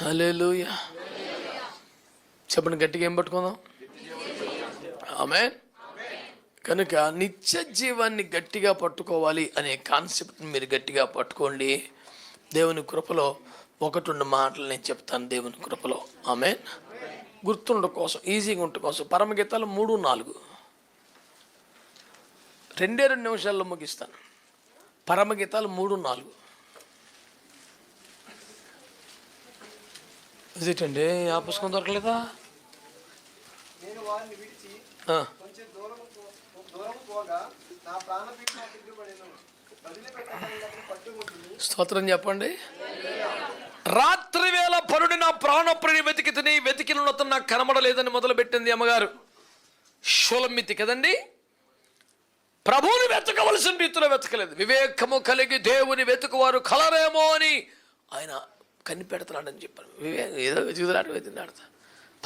హల్లెలూయ చెప్పండి గట్టిగా ఏం పట్టుకుందాం? ఆమె కనుక నిత్య జీవాన్ని గట్టిగా పట్టుకోవాలి అనే కాన్సెప్ట్ని మీరు గట్టిగా పట్టుకోండి. దేవుని కృపలో ఒకటి రెండు మాటలు నేను చెప్తాను దేవుని కృపలో. ఆమె గుర్తుండ కోసం ఈజీగా ఉండటం కోసం. పరమగీతాలు మూడు నాలుగు. రెండే రెండు నిమిషాల్లో ముగిస్తాను. పరమగీతాలు మూడు నాలుగు ఇదేంటండి ఆ పుస్తకం దొరకలేదా నేను వారిని విడిచి ఆ, కొంచెం దూరం దూరం పోగా నా ప్రాణపీఠ దిగుబడిను వదిలిపెట్టడానికి పట్టుకుంటుంది. స్తోత్రం చెప్పండి. రాత్రి వేళ పరుడి నా ప్రాణప్రిని వెతికి తిని వెతికిన నాకు కనబడలేదని మొదలుపెట్టింది అమ్మగారు. షోలమ్మితి కదండి? ప్రభువుని వెతకవలసిన రీతిలో వెతకలేదు. వివేకము కలిగి దేవుని వెతుకువారు కలరేమో అని ఆయన కనిపెడతాడని చెప్పాను. వివేక ఏదో వెతుకుతున్నాడు వెతుకున్నాడు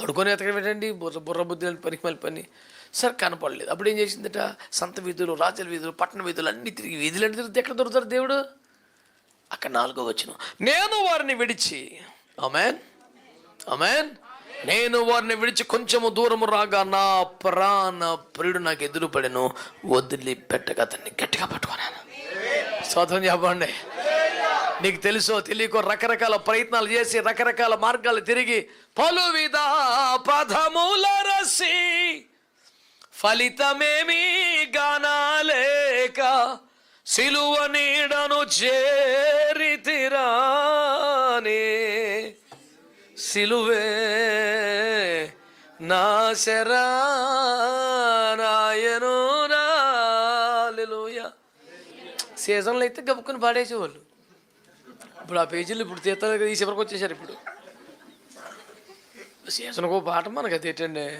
పడుకొని ఎతక పెట్టండి బుర్ర బుర్ర బుద్ధి పనికి మళ్ళీ పని. సరే కనపడలేదు. అప్పుడు ఏం చేసిందట? సంత వీధులు రాజల వీధులు పట్టణ వీధులు అన్ని తిరిగి వీధులు అంటే తిరిగితే ఎక్కడ దొరుకుతారు దేవుడు? అక్కడ నాలుగో వచ్చిన నేను వారిని విడిచి అమెన్ అమెన్ నేను వారిని విడిచి కొంచెము దూరము రాగా నా ప్రాణ ప్రియుడు నాకు ఎదురు పడెను వదిలి పెట్టక అతన్ని గట్టిగా పట్టుకున్నాను. స్వాతం చెప్పండి నీకు తెలుసో తెలియకో రకరకాల ప్రయత్నాలు చేసి రకరకాల మార్గాలు తిరిగి పలు విధ పదముల రసి ఫలితమేమీ గానాలేక సిలువ నీడను చేరితిరానే సిలువే నా శరాయను సీజన్లో అయితే గబుక్కుని పాడేసేవాళ్ళు. ఇప్పుడు ఆ పేజీలు ఇప్పుడు తీస్తారు కదా ఈ చివరికి వచ్చేసారు ఇప్పుడు. సీజన్కి ఒక పాట మనకు అది ఏంటండి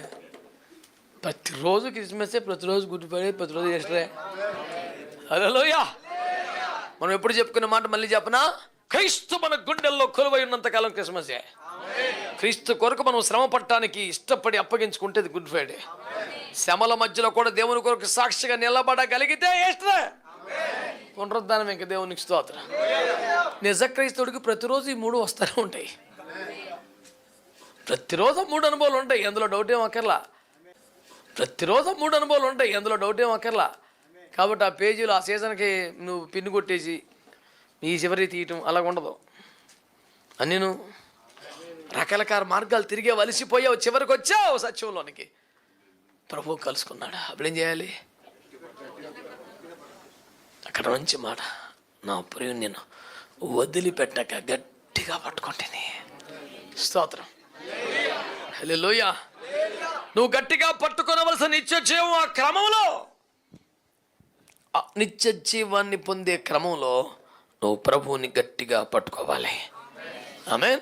ప్రతిరోజు క్రిస్మసే ప్రతిరోజు గుడ్ ఫ్రైడే ప్రతిరోజు ఎస్టరే హలోయా మనం ఎప్పుడు చెప్పుకున్న మాట మళ్ళీ చెప్పనా? క్రీస్తు మన గుండెల్లో కొలువై ఉన్నంతకాలం క్రిస్మసే. క్రీస్తు కొరకు మనం శ్రమ పట్టడానికి ఇష్టపడి అప్పగించుకుంటే గుడ్ ఫ్రైడే. శ్రమల మధ్యలో కూడా దేవుని కొరకు సాక్షిగా నిలబడగలిగితే ఎస్టరే పునరుద్ధానం ఇంక దేవునికి స్తోత్రం. నిజ క్రైస్తవుడికి ప్రతిరోజు ఈ మూడు వస్తూనే ఉంటాయి. ప్రతిరోజు మూడు అనుభవాలు ఉంటాయి ఎందులో డౌట్ ఏం అక్కర్లా. ప్రతిరోజు మూడు అనుభవాలు ఉంటాయి ఎందులో డౌట్ ఏం అక్కర్లా. కాబట్టి ఆ పేజీలో ఆ సీజన్కి నువ్వు పిన్ను కొట్టేసి ఈ చివరి తీయటం అలాగ ఉండదు. అని రకరకాల మార్గాలు తిరిగే వలసిపోయావు చివరికి వచ్చావు సత్యంలోనికి. ప్రభు కలుసుకున్నాడు. అప్పుడు ఏం చేయాలి? అక్కడ మంచి మాట నా ప్రియుని నేను వదిలిపెట్టక గట్టిగా పట్టుకుంటేనే. స్తోత్రం. హలోయ నువ్వు గట్టిగా పట్టుకోనవలసిన నిత్య జీవం ఆ క్రమంలో. నిత్య జీవాన్ని పొందే క్రమంలో నువ్వు ప్రభువుని గట్టిగా పట్టుకోవాలి. ఆమె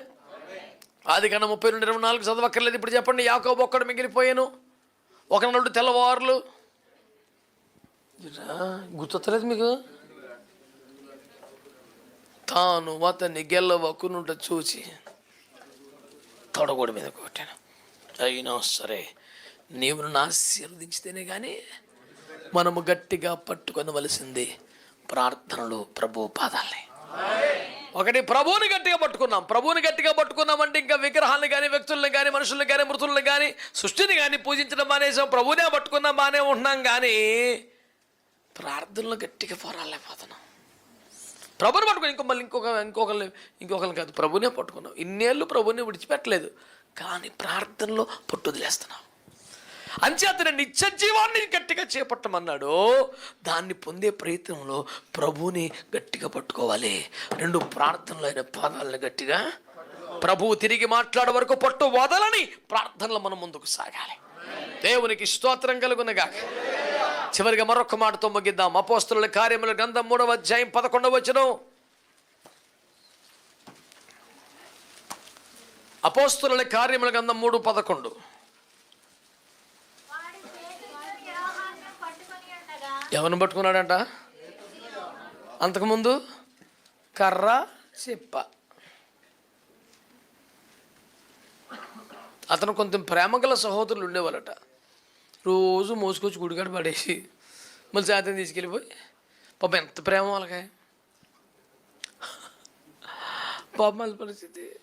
ఆది కన్నా ముప్పై రెండు ఇరవై నాలుగు చదవక్కర్లేదు. ఇప్పుడు చెప్పండి యాకోబు ఒక్కడు మిగిలిపోయాను. ఒక నడు తెల్లవారులు. గుర్తొత్తలేదు మీకు? తాను అతన్ని గెల్లవకునుంట చూచి తొడగోడి మీద కొట్టాను. అయినా సరే నీవు ఆశీర్వదించితేనే కానీ మనము గట్టిగా పట్టుకొనవలసింది ప్రార్థనలు ప్రభు పాదాలని. ఒకటి ప్రభువుని గట్టిగా పట్టుకున్నాం. ప్రభువుని గట్టిగా పట్టుకున్నామంటే ఇంకా విగ్రహాలను కానీ వ్యక్తులను కానీ మనుషులను కానీ మృతులను కానీ సృష్టిని కానీ పూజించడం మానేసాం ప్రభువునే పట్టుకున్నాం బాగానే ఉంటున్నాం కానీ ప్రార్థనలు గట్టిగా పోరాలేకపోతున్నాం ప్రభుని పట్టుకుని ఇంకో మళ్ళీ ఇంకొక ఇంకొకరిని ఇంకొకరిని కాదు ప్రభునే పట్టుకున్నాం. ఇన్నేళ్ళు ప్రభుని విడిచిపెట్టలేదు. కానీ ప్రార్థనలో పట్టు వదిలేస్తున్నాం. అంచేతనే నిత్య జీవాన్ని గట్టిగా చేపట్టమన్నాడు. దాన్ని పొందే ప్రయత్నంలో ప్రభుని గట్టిగా పట్టుకోవాలి. రెండు ప్రార్థనలు అయిన పాదాలను గట్టిగా ప్రభువు తిరిగి మాట్లాడే వరకు పట్టు వదలని ప్రార్థనలు మనం ముందుకు సాగాలి. దేవునికి స్తోత్రం కలుగునగా చివరిగా మరొక మాటతో ముగిద్దాం అపోస్తుల కార్యముల గ్రంథం మూడవ అధ్యాయం పదకొండవ వచనం. అపోస్తుల కార్యముల గ్రంథం మూడు పదకొండు. ఎవరిని పట్టుకున్నాడంట? అంతకుముందు కర్ర చెప్ప. అతను కొంచెం ప్రేమగల సహోదరులు ఉండేవాళ్ళట. రోజు మోసుకొచ్చి గుడికాడ పడేసి మళ్ళీ సాయంత్రం తీసుకెళ్ళిపోయి పాపం ఎంత ప్రేమ వాళ్ళకి. పాపం వాళ్ళ పరిస్థితి.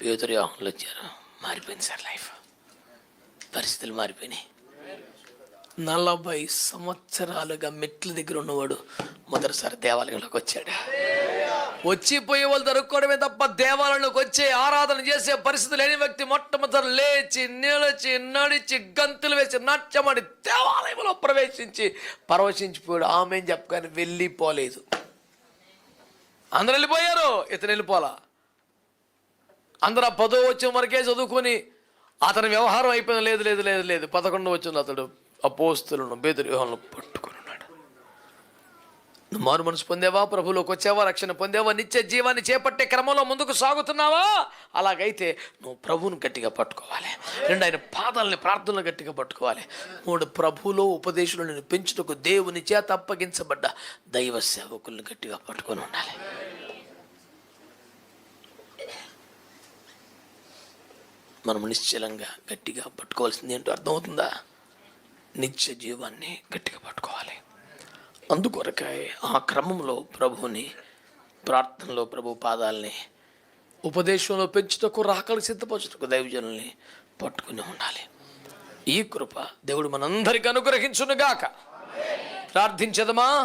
పేదరి యోహన్లు వచ్చారు. మారిపోయింది సార్ లైఫ్. పరిస్థితులు మారిపోయినాయి. నలభై సంవత్సరాలుగా మెట్ల దగ్గర ఉన్నవాడు మొదటిసారి దేవాలయంలోకి వచ్చాడు. వచ్చిపోయే వాళ్ళు దొరుకోవడమే తప్ప దేవాలయంలోకి వచ్చే ఆరాధన చేసే పరిస్థితి లేని వ్యక్తి మొట్టమొదటి లేచి నిలిచి నడిచి గంతులు వేసి నాట్యమడి దేవాలయంలో ప్రవేశించి పరవశించిపోయాడు. ఆమె చెప్పగానే వెళ్ళిపోలేదు. అందరు వెళ్ళిపోయారు. ఇతను వెళ్ళిపోలా. అందరూ ఆ పదో వచ్చిన వరకే చదువుకొని అతని వ్యవహారం అయిపోయిన లేదు లేదు లేదు లేదు. పదకొండు వచ్చిన అతడు అపోస్తులను బెదిరిహోలను పట్టుకొని. ఉన్నాడు మారు మనసు పొందేవా? ప్రభులోకి వచ్చావా? రక్షణ పొందేవా? నిత్య జీవాన్ని చేపట్టే క్రమంలో ముందుకు సాగుతున్నావా? అలాగైతే నువ్వు ప్రభువుని గట్టిగా పట్టుకోవాలి. రెండు ఆయన పాదాలని ప్రార్థనలు గట్టిగా పట్టుకోవాలి. మూడు ప్రభువులో ఉపదేశులు నేను పెంచుటకు దేవుని చేత అప్పగించబడ్డ దైవ సేవకుల్ని గట్టిగా పట్టుకొని ఉండాలి. మనం నిశ్చలంగా గట్టిగా పట్టుకోవాల్సింది ఏంటో అర్థమవుతుందా? నిత్య జీవాన్ని గట్టిగా పట్టుకోవాలి. అందుకొరకాయ ఆ క్రమంలో ప్రభువుని ప్రార్థనలో ప్రభు పాదాలని ఉపదేశంలో పెంచుటకు రాకలు సిద్ధపరచుటకు దైవజనుల్ని పట్టుకుని ఉండాలి. ఈ కృప దేవుడు మనందరికీ అనుగ్రహించునుగాక. ప్రార్థించదమా?